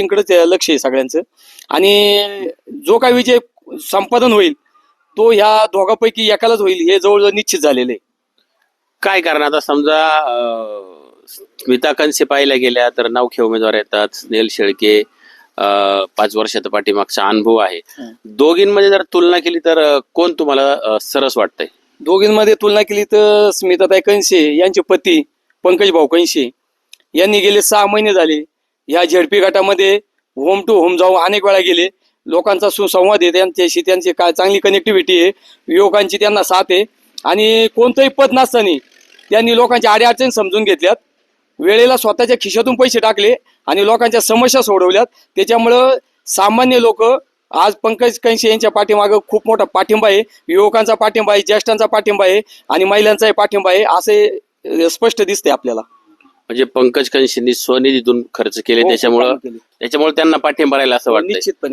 इकडे लक्ष आहे सगळ्यांचं. आणि जो काही विजय संपादन होईल तो ह्या दोघांपैकी एकालाच होईल हे जवळजवळ निश्चित झालेलं आहे. काय कारण? आता समजा अं, स्मिता कंसे पाहायला गेल्या तर नवखे उमेदवार येतात स्नेल शेळके अं, पाच वर्षाचा पाठीमागचा अनुभव आहे. हं. दोघींमध्ये जर तुलना केली तर अं, कोण तुम्हाला अं, सरस वाटतंय? दोघींमध्ये तुलना केली तर स्मिताताई कंशे यांचे पती पंकज भाऊ कंशे यांनी गेले सहा महिने झाले. या झेडपी गटामध्ये होम टू होम जाऊन अनेक वेळा गेले. लोकांचा सुसंवाद आहे त्यांच्याशी त्यांची काय चांगली कनेक्टिव्हिटी आहे युवकांची त्यांना साथ आहे. आणि कोणतंही पद नसताना त्यांनी लोकांच्या अडीअडचणी समजून घेतल्यात. वेळेला स्वतःच्या खिशातून पैसे टाकले आणि लोकांच्या समस्या सोडवल्यात. त्याच्यामुळं सामान्य लोक आज पंकज कंशी यांच्या पाठीमागं खूप मोठा पाठिंबा आहे. युवकांचा पाठिंबा आहे ज्येष्ठांचा पाठिंबा आहे आणि महिलांचाही पाठिंबा आहे असे स्पष्ट दिसते आपल्याला. म्हणजे पंकज कंशींनी स्वनिधीतून खर्च केले हो, त्याच्यामुळं काम केले. त्याच्यामुळे त्यांना पाठिंबा राहिला असं वाटतंय निश्चितपणे